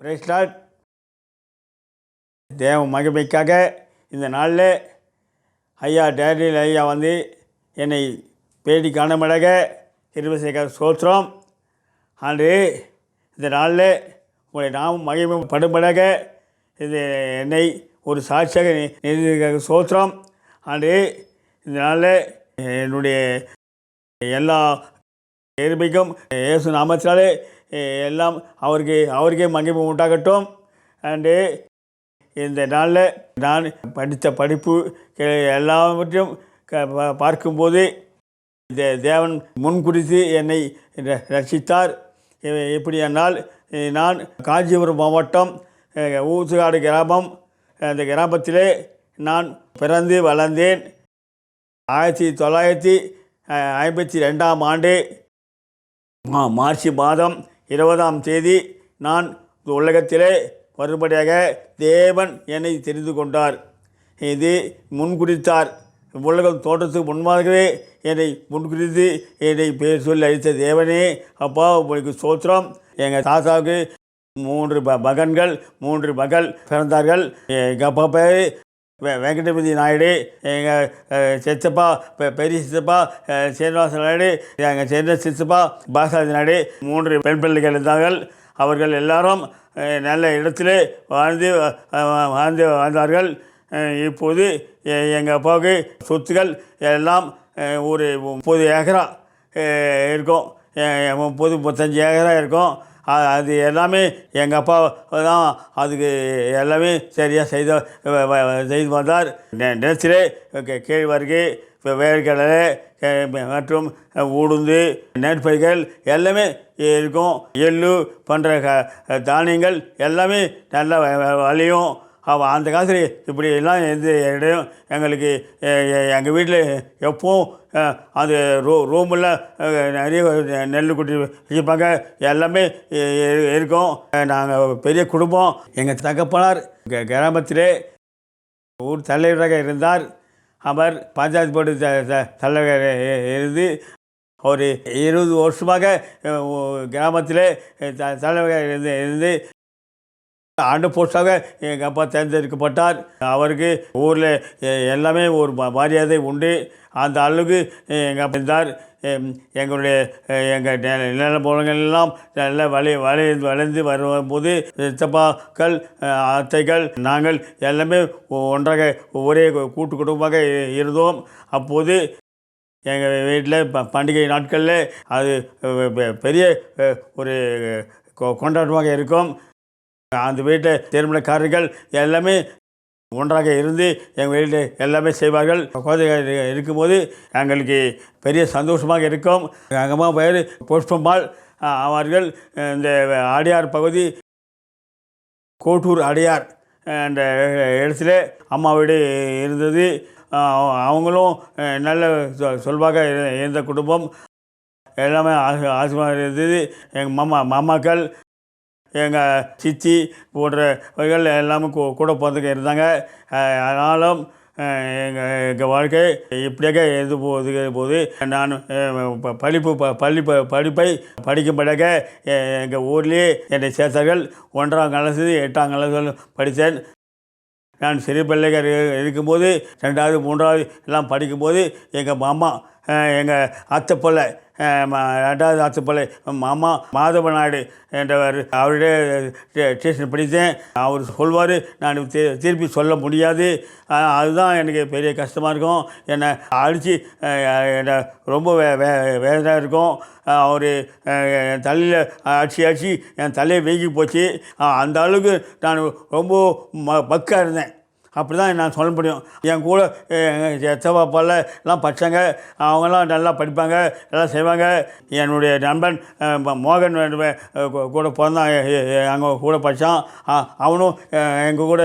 பிரேஸ்லாட் தேவ மகிமைக்காக இந்த நாளில் ஐயா டேனியல் ஐயா வந்து என்னை பேடி காணமடக இருபசேகர் சோத்திரம் அன்று இந்த நாளில் உங்களை நாம் படும்படக இது என்னை ஒரு சாட்சியாக நிறுத்தியிருக்க சோத்திரம் அன்று இந்த நாளில் என்னுடைய எல்லா எருமைக்கும் இயேசு நாமத்தினாலே எல்லாம் அவருக்கு அவருக்கே மகிமை உண்டாகட்டும். அண்டு இந்த நாளில் நான் படித்த படிப்பு எல்லாவற்றையும் க- பார்க்கும்போது இந்த தேவன் முன்குறித்து என்னை ர- ரட்சித்தார். எப்படி என்றால் நான் காஞ்சிபுரம் மாவட்டம் ஊசுகாடு கிராமம் அந்த கிராமத்திலே நான் பிறந்து வளர்ந்தேன். ஆயிரத்தி தொள்ளாயிரத்தி ஐம்பத்தி ரெண்டாம் ஆண்டு மா- மார்ச் மாதம் இருபதாம் தேதி நான் உலகத்திலே வரும்படியாக தேவன் என்னை தெரிந்து கொண்டார். இது முன்குறித்தார். உலகம் தோற்றத்துக்கு முன்பாகவே என்னை முன்குறித்து என்னை பேர் சொல்லி அழித்த தேவனே அப்பா உங்களுக்கு சோத்திரம் எங்கள் தாத்தாவுக்கு மூன்று ப மகன்கள் மூன்று மகள் பிறந்தார்கள். எங்கள் அப்பா பேர் வெ- வெங்கடபதி நாயுடு எங்கள் சித்தப்பா பெ- பெரிய சித்தப்பா சீனிவாச நாயுடு எங்கள் சின்ன சித்தப்பா பாசாதி நாயுடு மூன்று பெண் பிள்ளைகள் இருந்தார்கள். அவர்கள் எல்லாரும் நல்ல இடத்துல வாழ்ந்து வாழ்ந்து வாழ்ந்தார்கள். இப்போது எங்கள் அப்பாவுக்கு சொத்துக்கள் எல்லாம் ஒரு முப்பது ஏக்கரா இருக்கும். முப்பது முப்பத்தஞ்சு ஏக்கரா இருக்கும். அது எல்லாமே எங்கள் அப்பா தான் அதுக்கு எல்லாமே சரியாக செய்த செய்து வந்தார். நெ- கேழ்வரகு வே- வேர்க்கடலை மற்றும் உளுந்து நெற்பயிர்கள் எல்லாமே இருக்கும். எள்ளு போன்ற தானியங்கள் எல்லாமே நல்லா வழியும் வ- அந்த காலத்தில் இப்படி எல்லாம் எந்த இடம் எங்களுக்கு எங்கள் வீட்டில் எப்போவும் அது ரூ ரூமில் நிறைய நெல் குட்டி வச்சுப்பாங்க எல்லாமே இருக்கும். நாங்கள் பெரிய குடும்பம். எங்கள் தகப்பனார் க- கிராமத்திலே ஊர் தலைவராக இருந்தார். அவர் பஞ்சாயத்து போர்டு த த- தலைவராக இருந்து ஒரு இருபது வருஷமாக கிராமத்தில் த தலைவராக இருந்து இருந்து ஆண்டு போஸ்டாக எங்கள் அப்பா தேர்ந்தெடுக்கப்பட்டார். அவருக்கு ஊரில் எல்லாமே ஒரு மரியாதை உண்டு. அந்த அளவுக்கு எங்கள் அப்பா இருந்தார். எங்களுடைய எங்கள் நில புலங்கள் எல்லாம் நல்ல வளை வளை வளைந்து வரும்போது சித்தப்பாக்கள் அத்தைகள் நாங்கள் எல்லாமே ஒன்றாக ஒரே கூட்டு குடும்பமாக இருந்தோம். அப்போது எங்கள் வீட்டில் ப பண்டிகை நாட்களில் அது பெரிய ஒரு கொ- கொண்டாட்டமாக இருக்கும். அந்த வீட்டில் திருமணக்காரர்கள் எல்லாமே ஒன்றாக இருந்து எங்கள் வீட்டில் எல்லாமே செய்வார்கள். குழந்தைகள் இருக்கும்போது எங்களுக்கு பெரிய சந்தோஷமாக இருக்கும். எங்கள் அம்மா பேர் புஷ்பம்மாள் அவர்கள் இந்த ஆடியார் பகுதி கோட்டூர் அடையார் என்ற இடத்துல அம்மா வீடு இருந்தது. அவங்களும் நல்ல சொ- சொல்வாக இருந்த குடும்பம். எல்லாமே ஆசி இருந்தது. எங்கள் மாமா மாமாக்கள் எங்கள் சித்தி போன்றவர்கள் எல்லாமே கூ- கூட பிறந்துக்க இருந்தாங்க. ஆனாலும் எங்கள் எங்கள் வாழ்க்கை இப்படியாக எழுது போகுது போது நான் படிப்பு ப- பள்ளி ப- படிப்பை படிக்கும்படியாக எங்கள் ஊர்லேயே என்னை சேர்த்தார்கள் ஒன்றாம் கிளாஸு எட்டாம் கிளாஸ் படித்தேன். நான் சிறு பிள்ளைகள் இருக்கும்போது ரெண்டாவது மூன்றாவது எல்லாம் படிக்கும்போது எங்கள் மாமா எங்கள் அத்தை ரெண்டாவது அத்தை மாமா மாதவ நாயுடு என்றவர் அவருடைய ஸ்டேஷன் படித்தேன். அவர் சொல்வார் நான் திருப்பி சொல்ல முடியாது. அதுதான் எனக்கு பெரிய கஷ்டமாக இருக்கும். என்னை அடித்து என்னை ரொம்ப வே வே வேதனையாக இருக்கும். அவர் என் தலையில் அடிச்சு அடிச்சு என் தலையை வீங்கி போச்சு. அந்த அளவுக்கு நான் ரொம்ப ம பக்காக இருந்தேன். அப்படி தான் நான் சொல்ல முடியும். என் கூட எத்தவாப்பால் எல்லாம் படித்தாங்க அவங்கெல்லாம் நல்லா படிப்பாங்க எல்லாம் செய்வாங்க. என்னுடைய நண்பன் மோகன் கூட பிறந்தான். அங்கே கூட படித்தான் அவனும் எங்கள் கூட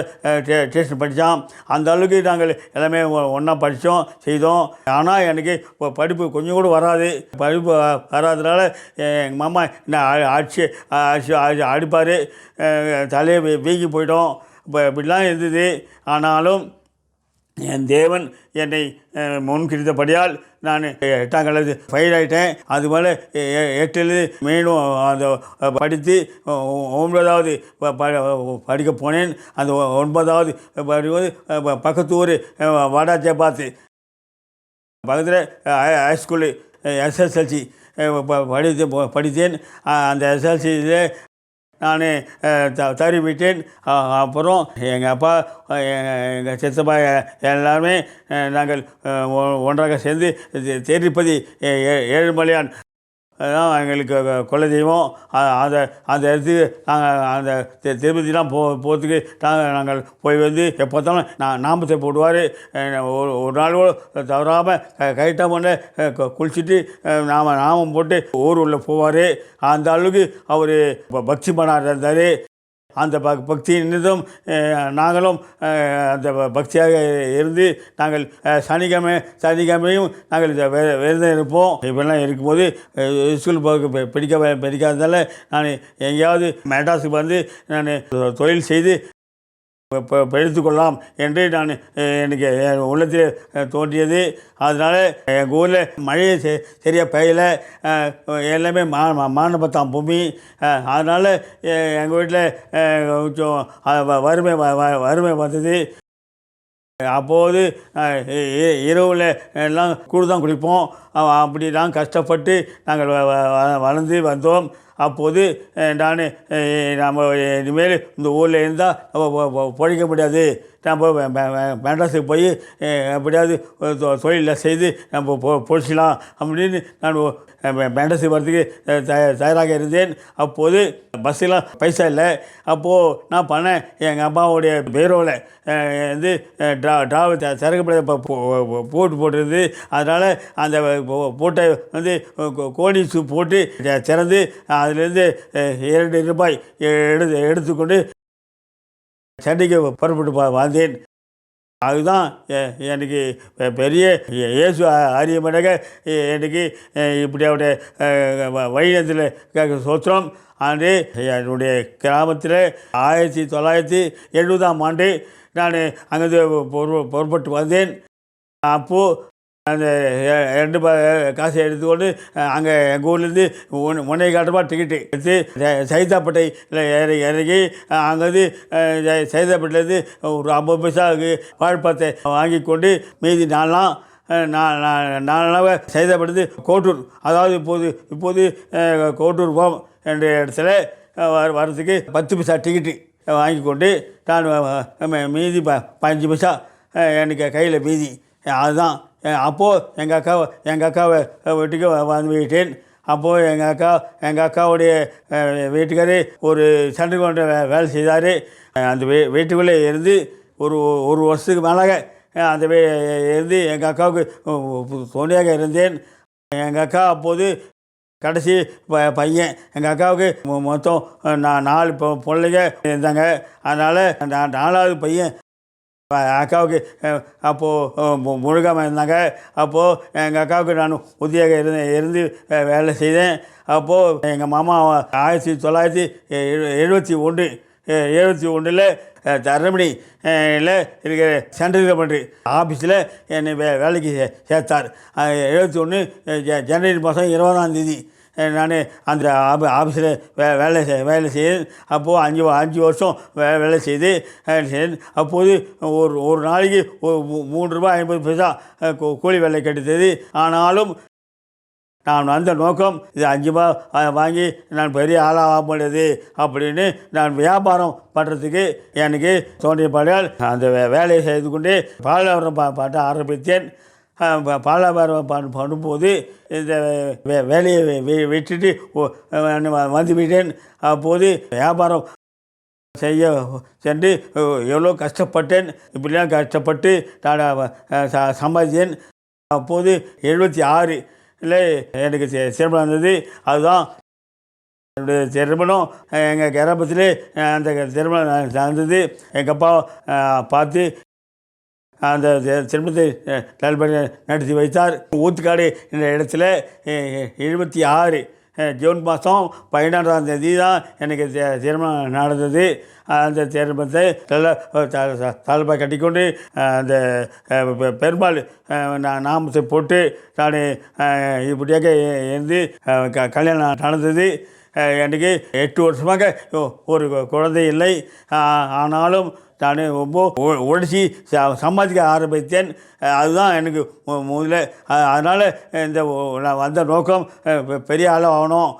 டியூஷன் படித்தான் அந்த அளவுக்கு நாங்கள் எல்லாமே ஒன்றா படித்தோம் செய்தோம். ஆனால் எனக்கு இப்போ படிப்பு கொஞ்சம் கூட வராது. படிப்பு வராதனால எங்கள் மாமா என்ன அடிச்சு அடிச்சு அடிப்பார். தலையை வீங்கி போயிட்டோம். இப்போ இப்படிலாம் இருந்தது. ஆனாலும் என் தேவன் என்னை முன்கிருந்தபடியால் நான் எட்டாம் கிளாஸ் ஃபெயில் ஆகிட்டேன் அதுபோல் எட்டில் மீண்டும் அந்த படித்து ஒன்பதாவது ப- படிக்க போனேன். அந்த ஒன்பதாவது படிக்கும்போது பக்கத்து ஊர் வடாச்சே பார்த்து பக்கத்தில் ஹைஸ்கூலு எஸ்எஸ்எல்சி படித்து படித்தேன். அந்த எஸ்எல்சியில் நான் த தருவிட்டேன். அப்புறம் எங்கள் அப்பா எங்கள் சித்தப்பா எல்லாருமே நாங்கள் ஒ- ஒன்றாக சேர்ந்து இது ஏ- ஏழுமலையான் அதான் எங்களுக்கு குலதெய்வம் அ- அந்த அந்த இடத்துக்கு நாங்கள் அந்த திருப்பதிலாம் போ போகிறதுக்கு நாங்கள் நாங்கள் போய் வந்து எப்போ நான் நாமத்தை போடுவார் ஒரு ஒரு நாள் கூட தவறாமல் கைட்டாக பண்ண குளிச்சுட்டு நாம நாமம் போட்டு ஊர் உள்ள போவார். அந்த அளவுக்கு அவர் பக்தி பண்ணார் இருந்தார். அந்த ப பக்தி நிமித்தம் நாங்களும் அந்த பக்தியாக இருந்து நாங்கள் சனிக்கிழமை சனிக்கிழமையும் நாங்கள் இந்த வே விரதம் இருப்போம். இப்படிலாம் இருக்கும்போது ஸ்கூல் போக பிடிக்க பிடிக்காததால் நான் எங்கேயாவது மெட்ராஸுக்கு வந்து நான் தொழில் செய்து எடுத்துக்கொள்ளலாம் என்று நான் எனக்கு என் உள்ளத்தில் தோன்றியது. அதனால் எங்கள் ஊரில் மழையை செ சரியாக பெய்யலை. எல்லாமே மா மா- மானபத்தாம் பூமி. அதனால் எங்கள் வீட்டில் கொஞ்சம் வறுமை வ- வ- வறுமை வந்தது. அப்போது இரவில் எல்லாம் கூடுதான் தான் குடிப்போம். அப்படி தான் கஷ்டப்பட்டு நாங்கள் வளர்ந்து வந்தோம். அப்போது நான் நம்ம இனிமேல் இந்த ஊரில் இருந்தால் பிழைக்க முடியாது. நம்ம மெட்ராஸுக்கு போய் எப்படியாவது தொழிலில் செய்து நம்ம பொ அப்படின்னு நான் மெட்ராஸுக்கு வரதுக்கு த- தயாராக இருந்தேன். அப்போது பஸ்ஸெலாம் பைசா இல்லை. அப்போது நான் பண்ணேன். எங்கள் அம்மாவுடைய பேரோவில் வந்து ட்ரா ட்ராவல் சரக்கு போட்டு போட்டிருந்து அதனால் அந்த போட்டை வந்து கோ- கோடி சூ போட்டு திறந்து அதுலேருந்து இரண்டு ரூபாய் எடுத்து எடுத்துக்கொண்டு சென்னைக்கு புறப்பட்டு வந்தேன். அதுதான் எனக்கு பெரிய இயேசு ஆரியமனக எனக்கு இப்படி அவருடைய வழிநத்தில் சோத்திரம். ஆண்டு என்னுடைய கிராமத்தில் ஆயிரத்தி தொள்ளாயிரத்தி எழுபதாம் ஆண்டு நான் அங்கேருந்து பொறு- புறப்பட்டு வந்தேன். அப்போது அந்த ரெண்டு காசை எடுத்துக்கொண்டு அங்கே எங்கள் ஊர்லேருந்து ஒன் முனை காட்டுமா டிக்கெட்டு எடுத்து சை- சைதாப்பேட்டையில் இறங்கி இறங்கி அங்கேருந்து சைதாப்பேட்டிலேருந்து ஒரு ஐம்பது பைசாவுக்கு வாழைப்பழத்தை வாங்கி கொண்டு மீதி நாலாம் நான் நாளாக சைதாப்பேட்டது கோட்டூர் அதாவது இப்போது இப்போது கோட்டூர் போம் என்ற இடத்துல வர வரத்துக்கு பத்து பைசா டிக்கெட்டு வாங்கி கொண்டு நான் மீதி ப பதினஞ்சு பைசா எனக்கு கையில் மீதி. அதுதான். அப்போது எங்கள் அக்கா எங்கள் அக்காவை வீட்டுக்கு வ- வந்து அப்போது எங்கள் அக்கா எங்கள் அக்காவுடைய வீட்டுக்காரே வீட்டுக்காரர் ஒரு சென்ட்ரு கவுண்டர் வே வேலை செய்தார். அந்த வீ வீட்டுக்குள்ளே இருந்து ஒரு ஒரு வருஷத்துக்கு மேலாக அந்த வீ இருந்து எங்கள் அக்காவுக்கு துணையாக இருந்தேன். எங்கள் அக்கா அப்போது கடைசி ப பையன். எங்கள் அக்காவுக்கு மொத்தம் நான் நாலு பொ பிள்ளைங்க இருந்தாங்க. அதனால் நான் நாலாவது பையன். அக்காவுக்கு அப்போது முழுகாமல் இருந்தாங்க அப்போது எங்கள் அக்காவுக்கு நான் உத்தியாக இருந்து இருந்து வேலை செய்தேன். அப்போது எங்கள் மாமா ஆயிரத்தி தொள்ளாயிரத்தி எழுபத்தி ஒன்று எழுபத்தி ஒன்றில் தரமணி இருக்கிற சென்ட்ரல் கவர்மெண்ட் ஆஃபீஸில் என்னை வே வேலைக்கு சே சேர்த்தார். எழுபத்தி ஒன்று ஜனவரி மாதம் இருபதாம் தேதி. நான் அந்த ஆப ஆஃபீஸில் வே வேலை செய் வேலை செய்து அப்போது அஞ்சு அஞ்சு வருஷம் வே வேலை செய்து வேலை செய்தேன் அப்போது ஒரு ஒரு நாளைக்கு ஒரு மூன்று ரூபாய் ஐம்பது பைசா கூலி வேலை கிடைத்தது. ஆனாலும் நான் வந்த நோக்கம் இது அஞ்சு ரூபா வாங்கி நான் பெரிய ஆளாக முடியாது அப்படின்னு நான் வியாபாரம் பண்ணுறதுக்கு எனக்கு தோன்றியபடியால் அந்த வே- வேலையை செய்து கொண்டே பாலாவரம் பா பாட்ட ஆரம்பித்தேன். பாலாபாரம் பண்ணும்போது இந்த வே- வேலையை வி- விட்டுட்டு வந்துவிட்டேன் வந்து விட்டேன். அப்போது வியாபாரம் செய்ய சென்று எவ்வளோ கஷ்டப்பட்டேன். இப்படிலாம் கஷ்டப்பட்டு நான் சம்பாதிச்சேன் ச- சம்பாதித்தேன். அப்போது எழுபத்தி ஆறு இல்லை எனக்கு திருமணம் இருந்தது அதுதான் என்னுடைய திருமணம் எங்கள் கிராமத்திலே அந்த திருமணம் நடந்தது எங்கள் அப்பா பார்த்து அந்த திருமணத்தை அஹ், நடத்தி வைத்தார். ஊத்துக்காடு என்ற இடத்துல இருபத்தி எழுபத்தி ஆறு ஜூன் மாதம் பதினாறாம் தேதி தான் எனக்கு திருமணம் நடந்தது. அந்த திருமணத்தை நல்லா தலைப்பாக கட்டிக்கொண்டு அந்த அஹ், நான் பெருமாள் நாமத்தை போட்டு நான் இப்படியாக இருந்து க- கல்யாணம் நடந்தது. எனக்கு எட்டு வருஷமாக ஒரு குழந்தை இல்லை. ஆனாலும் நான் ரொம்ப உ- உழைச்சி ச- சம்பாதிக்க ஆரம்பித்தேன். அதுதான் எனக்கு முதல்ல. அதனால் இந்த நான் வந்த நோக்கம் பெரிய ஆளாக ஆகணும்.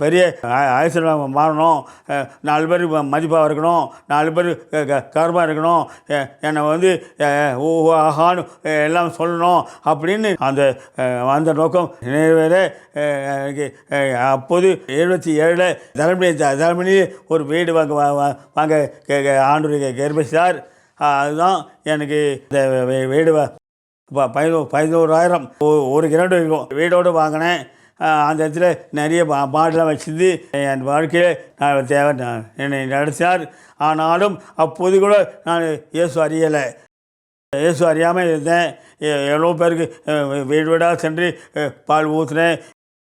பெரிய ஆயுசில் மாறணும். நாலு பேர் மதிப்பாக இருக்கணும். நாலு பேர் கர்மாக இருக்கணும். என்னை வந்து அஹ், ஆஹான்னு எல்லாம் சொல்லணும் அப்படின்னு அந்த அந்த நோக்கம் நிறைவேற எனக்கு அப்போது எழுபத்தி ஏழில் தர்மணி தர்மணி ஒரு வீடு வாங்க வாங்க ஆண்டு கர்ப்பிச்சார் அதுதான் எனக்கு இந்த வீடு பதினோ பதினோராயிரம் ஒரு கிரவுண்டு இருக்கும். வீடோடு வாங்கினேன். அந்த இடத்துல நிறைய பா பாடலாம் வச்சிருந்து என் வாழ்க்கையில் நான் தேவை நான் என்னை நடத்தினார். ஆனாலும் அப்போது கூட நான் இயேசு அறியலை. இயேசு அறியாமல் இருந்தேன். எவ்வளோ பேருக்கு வீடு வீடாக சென்று பால் ஊற்றுனேன்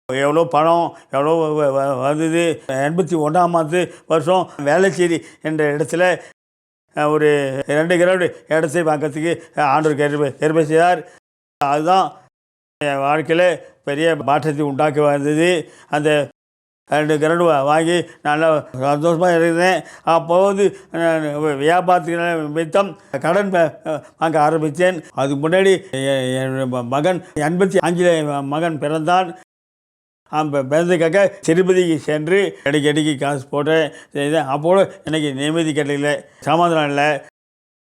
எவ்வளோ பணம் எவ்வளோ வ- வந்தது. எண்பத்தி ஒன்றாம் ஆண்டு வருஷம் வேலைச்சேரி என்ற இடத்துல ஒரு ரெண்டு கிரவுண்டு இடத்தை பார்க்கறதுக்கு ஆண்டவர் கருமை கருமை செய்தார் அதுதான் என் வாழ்க்கையில் பெரிய மாற்றத்தை உண்டாக்கி வந்தது. அந்த ரெண்டு கிரவுண்டு வாங்கி நல்லா சந்தோஷமாக இருந்தேன். அப்போ வந்து வியாபாரத்துக்கு மித்தம் கடன் வாங்க ஆரம்பித்தேன். அதுக்கு முன்னாடி என் மகன் எண்பத்தி அஞ்சில் மகன் பிறந்தான். அந்த பிறந்ததுக்காக திருப்பதிக்கு சென்று அடிக்கடிக்கு காசு போட்டேன். செய்தேன் அப்போது எனக்கு நிம்மதி கிடைக்கல சமாதானம் இல்லை.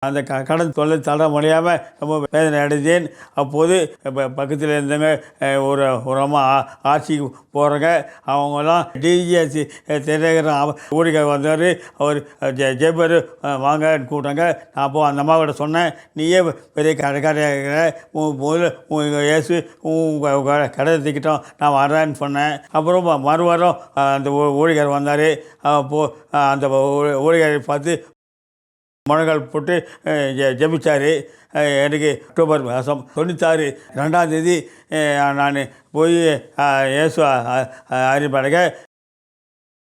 அந்த க கடன் தொல்லை தட முடியாமல் ரொம்ப வேதனை அடைந்தேன் அப்போது பக்கத்தில் இருந்தவங்க ஒரு ஒரு அம்மா ஆட்சிக்கு போகிறாங்க அவங்கெல்லாம் டிஜிஎஸ்சி திரையரங்க ஊழிக வந்தார். அவர் ஜெ ஜெபர் வாங்கன்னு கூப்பிட்டாங்க. நான் அப்போது அந்த அம்மாவோட சொன்னேன் நீயே பெரிய கடைக்காரையாக இருக்கிற முதல்ல உங்கள் இயேசு உங்கள் கடை திக்கிட்டோம் நான் வரேன்னு சொன்னேன். அப்புறம் மறுவாரம் அந்த ஊ- வந்தார். அப்போது அந்த ஊழிகரை பார்த்து முழங்கால் போட்டு ஜெபிச்சார். எனக்கு அக்டோபர் மாதம் தொண்ணூத்தாறு ரெண்டாம் தேதி நான் போய் இயேசு அறிப்படக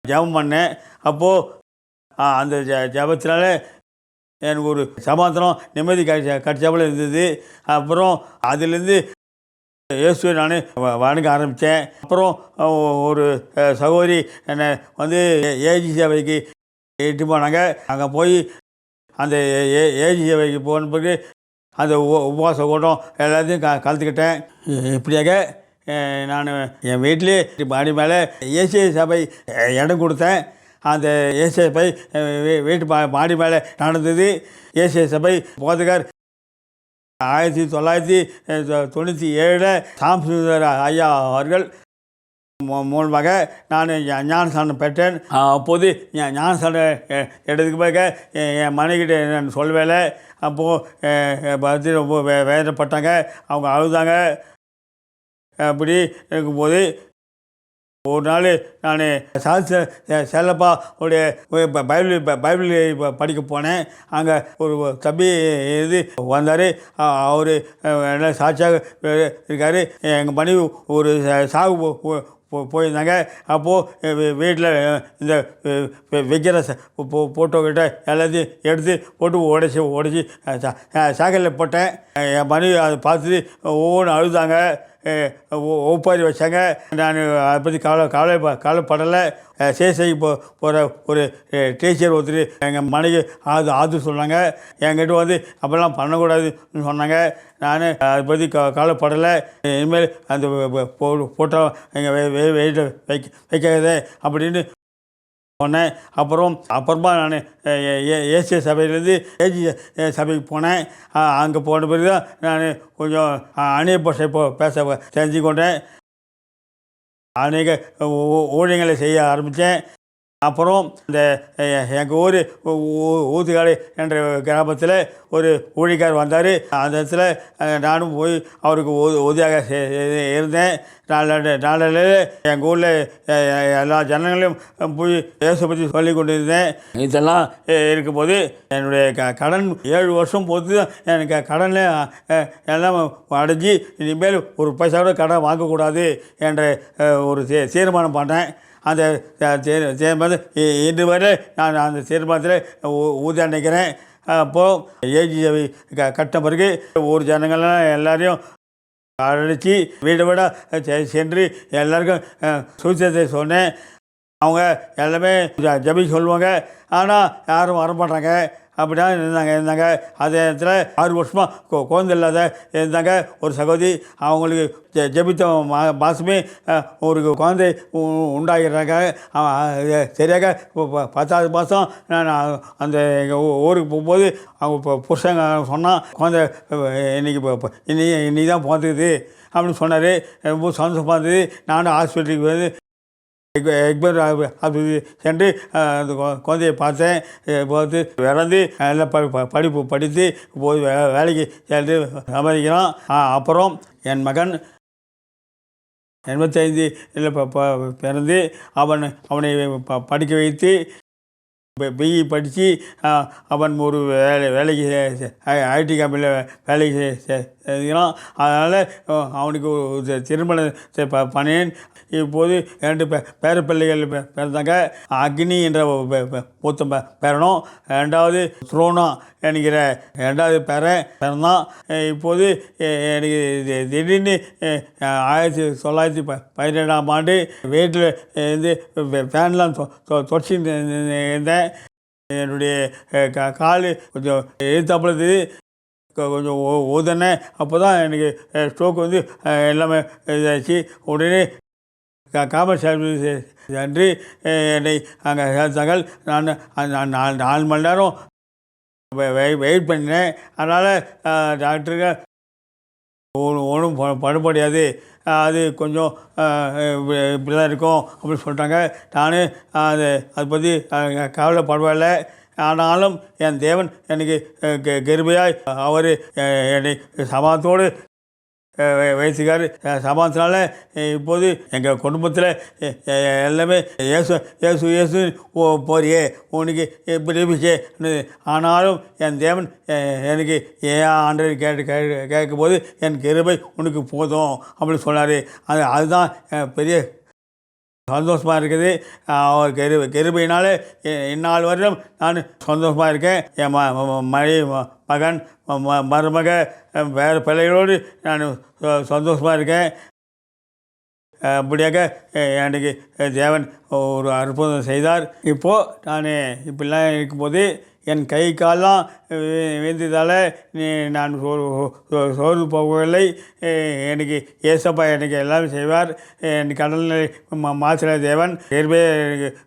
ஜெபம் பண்ணேன். அப்போது அந்த ஜ ஜபத்தினால எனக்கு ஒரு சமாதானம் நிம்மதி கிடைச்ச கிடைச்சாப்புல இருந்தது. அப்புறம் அதுலேருந்து இயேசுவை நான் வணங்க ஆரம்பித்தேன் அப்புறம் ஒரு சகோதரி என்னை வந்து ஏஜி சேவைக்கு இட்டு போனாங்க. அங்கே போய் அந்த ஏ- ஏஜி போன பிறகு அந்த உ- உபவாச கூட்டம் எல்லாத்தையும் க கலந்துக்கிட்டேன். இப்படியாக நான் என் வீட்டிலே மாடி மேலே ஏசிய சபை இடம் கொடுத்தேன். அந்த ஏசிய சபை வீ- வீட்டு மா மாடி மேலே நடந்தது. ஏசிய சபை போதகர் ஆயிரத்தி தொள்ளாயிரத்தி தொண்ணூற்றி ஏழில் சாம் சுந்தர ஐயா அவர்கள் மூலமாக நான் ஞா- பெற்றேன். அப்போது ஞா- எடுத்துக்கு பிறகு என் என் மனைவிகிட்ட நான் சொல்லவேல அப்போது பார்த்து ரொம்ப வே வேதனைப்பட்டாங்க. அவங்க அழுதாங்க. அப்படி இருக்கும்போது ஒரு நாள் நான் சாஸ்திர செல்லப்பா உடைய பைபிள் பைபிள் படிக்க போனேன். அங்கே ஒரு தம்பி இது வந்தார். அவர் என்ன சாட்சியாக இருக்கார். எங்கள் மனைவி ஒரு சாகு போ- போயிருந்தாங்க. அப்போது வீட்டில் இந்த வைக்கிற ஃபோட்டோ போட்டோக்கிட்ட எல்லாத்தையும் எடுத்து போட்டு உடச்சி உடச்சி சாக்கலில் போட்டேன். என் மனைவி அதை பார்த்துட்டு ஒவ்வொன்று அழுதாங்க. ஒப்பாரி வச்சாங்க. நான் அதை பற்றி கவலை கவலை கவலைப்படலை. சேசைக்கு போ போகிற ஒரு டீச்சர் ஒருத்தர் எங்கள் மனைவி ஆது ஆது சொன்னாங்க. என்கிட்ட வந்து அப்படிலாம் பண்ணக்கூடாதுன்னு சொன்னாங்க. நான் அதை பற்றி க கவலைப்படலை. இனிமேல் அந்த ஃபோட்டோ எங்கள் வெயிட்டில் வைக்க வைக்காதே அப்படின்னு போனேன். அப்புறம் அப்புறமா நான் ஏசிய சபையிலேருந்து ஏசிய சபைக்கு போனேன். அங்கே போன பிறகு தான் நான் கொஞ்சம் அநேக பாஷை பேச தெரிஞ்சு கொண்டேன் அநேக ஊழியங்களை செய்ய ஆரம்பித்தேன். அப்புறம் இந்த எங்கள் ஊர் ஊத்துக்காடு என்ற கிராமத்தில் ஒரு ஊழிக்கார் வந்தார். அந்த இடத்துல நானும் போய் அவருக்கு உதவியாக இருந்தேன். நாலு நாளில் எங்கள் ஊரில் எல்லா ஜனங்களையும் போய் இயேசு பற்றி சொல்லி கொண்டு இருந்தேன் இதெல்லாம் இருக்கும்போது என்னுடைய க கடன் ஏழு வருஷம் போது தான் எனக்கு கடனில் எல்லாம் அடைஞ்சி இனிமேல் ஒரு பைசாவோட கடன் வாங்கக்கூடாது என்ற ஒரு தீர்மானம் பண்ணேன். அந்த தீர்மானம் இன்று வரை நான் அந்த தீர்மானத்தில் ஊதியா நிற்கிறேன் அப்போது ஏஜி க கட்ட பிறகு ஊர் ஜனங்கள்லாம் எல்லாரையும் அழைச்சி வீடு வீடாக செ- சென்று எல்லாருக்கும் சூச்சத்தை சொன்னேன். அவங்க எல்லாமே ஜ- ஜெபி சொல்லுவாங்க. ஆனால் யாரும் வரமாட்டாங்க அப்படின்னா இருந்தாங்க. இருந்தாங்க. அதே நேரத்தில் ஆறு வருஷமாக குழந்தை இல்லாத இருந்தாங்க. ஒரு சகோதரி அவங்களுக்கு ஜெ- ஜெபித்த மா மாதமே ஒரு குழந்தை உண்டாகிறாங்க அவன் சரியாக பத்தாவது மாதம் நான் அந்த எங்கள் ஊருக்கு போகும்போது அவங்க இப்போ புருஷங்க சொன்னால் குழந்தை இன்றைக்கி இன்னைக்கு இப்போ இன்னைக்கு இன்னைக்கு தான் பிறந்தது. அப்படின்னு சொன்னார். ரொம்ப சந்தோஷமாக இருந்தது. நானும் ஹாஸ்பிட்டலுக்கு வந்து எக்பர் ஆஸ்பத்திரி சென்று அந்த குழந்தையை பார்த்தேன். பார்த்து இறந்து நல்ல ப படிப்பு படித்து போய் வே- வேலைக்கு சேர்ந்து சம்பாதிக்கிறான். அப்புறம் என் மகன் எண்பத்தைந்து இல்லை பிறந்து அவன் அவனை ப படிக்க வைத்து பிஇ படித்து அவன் ஒரு வேலை வேலைக்கு ஐடி கம்பெனியில் வேலைக்கு செய்கிறான். அதனால் அவனுக்கு ஒரு திருமணம் பண்ணேன் இப்போது ரெண்டு பே பேர பிள்ளைகள் பிறந்தாங்க. அக்னி என்ற மூத்த பே- ரெண்டாவது துரோணா என்கிற ரெண்டாவது பேரை பிறந்தான். இப்போது எனக்கு திடீர்னு ஆயிரத்தி தொள்ளாயிரத்தி ப பதினேழாம் ஆண்டு வீட்டில் இருந்து ஃபேன்லாம் தொ தொ- இருந்தேன் என்னுடைய க கா கால் கொஞ்சம் எழுத்தாப்புல கொஞ்சம் ஓ- ஊதுனேன் அப்போ தான் எனக்கு ஸ்ட்ரோக் வந்து எல்லாமே இதாச்சு. உடனே கா காமர்ஸ் சர்வீஸ் என்னை அங்கே சேர்த்தாங்க நான் நாலு நாலு மணி நேரம் வெயிட் பண்ணினேன். அதனால் டாக்டருங்க ஒன்றும் ஒன்றும் ப- பண்ண முடியாது அது கொஞ்சம் இப்படி தான் இருக்கும் அப்படின்னு சொல்லிட்டாங்க நான் அது அதை பற்றி கவலைப்படுவதில்ல. ஆனாலும் என் தேவன் எனக்கு கெருமையாய் அவர் என்னை சமாதத்தோடு வயசுக்கார். சமாதத்தினால இப்போது எங்கள் குடும்பத்தில் எல்லாமே இயேசு இயேசு இயேசு ஓ போறியே உனக்கு இப்படி இருந்துச்சு ஆனாலும் என் தேவன் எனக்கு ஏன் ஆண்டு கேட்டு கே கேட்கும்போது என் கிருபை உனக்கு போதும் அப்படின்னு சொன்னார். அது அதுதான் பெரிய சந்தோஷமாக இருக்குது. அவர் கெரு கெருபையினால் இ- இந்நாள் வருடம் நான் சந்தோஷமாக இருக்கேன். என் ம ம- மழை மகன் மருமக வேறு பிள்ளைகளோடு நான் சந்தோஷமாக இருக்கேன். அப்படியாக எனக்கு தேவன் ஒரு அற்புதம் செய்தார். இப்போது நான் இப்படிலாம் இருக்கும்போது என் கை காலெலாம் வேந்ததால் நான் சோ- சோர்ந்து போகவில்லை. எனக்கு ஏசப்பா எனக்கு எல்லாமே செய்வார். என் கடலில் மாசில தேவன் இயற்பே எனக்கு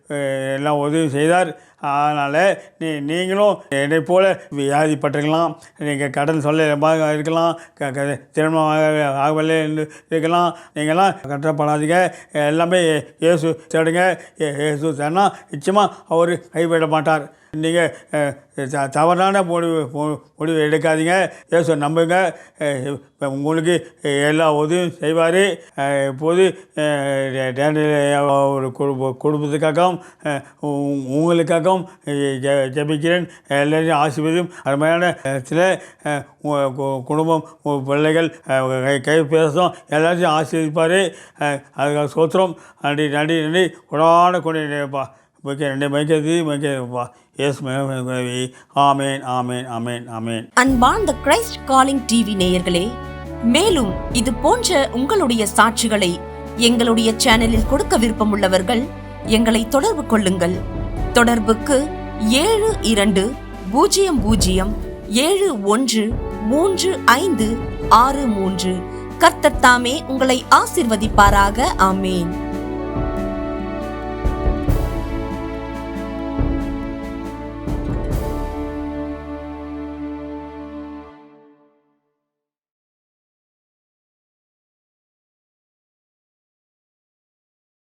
எல்லாம் உதவி செய்தார். அதனால் நீ நீங்களும் என்னை போல் வியாதிப்பட்டிருக்கலாம். நீங்கள் கடன் சொல்ல இருக்கலாம். க- க- திருமணமாக ஆகவில்லை என்று இருக்கலாம். நீங்களாம் கட்டப்படாதீங்க. எல்லாமே இயேசு தேடுங்க. இயேசு தேடினா நிச்சயமாக அவர் கைவிட மாட்டார் நீங்கள் த தவறான முடிவு முடிவு எடுக்காதீங்க. ஏசு நம்புங்க. உங்களுக்கு எல்லா உதவியும் செய்வார். இப்போது ஒரு குடும்ப குடும்பத்துக்காகவும் உங்களுக்காகவும் ஜெ- ஜெபிக்கிறேன். எல்லாரையும் ஆசீர்வதியும். அருமையான இடத்துல குடும்பம் பிள்ளைகள் கை கை பேசும். எல்லாத்தையும் ஆசீர்வதிப்பார். அதுக்காக சோத்திரம் நன்றி நன்றி நன்றி. உடான கொண்டு ரெண்டு மைக்கிறது மைக்க எஸ் ஆமேன் ஆமேன் ஆமேன் ஆமேன். அன்பார்ந்த கிரைஸ்ட் காலிங் டிவி நேயர்களே மேலும் இது போன்ற உங்களுடைய சாட்சிகளை எங்களுடைய சேனலில் கொடுக்க விருப்பமுள்ளவர்கள் எங்களை தொடர்பு கொள்ளுங்கள். தொடர்புக்கு ஏழு இரண்டு பூஜ்ஜியம் பூஜ்ஜியம் ஏழு ஒன்று மூன்று ஐந்து ஆறு மூன்று. கர்த்தத்தாமே உங்களை ஆசிர்வதிப்பாராக. ஆமேன்.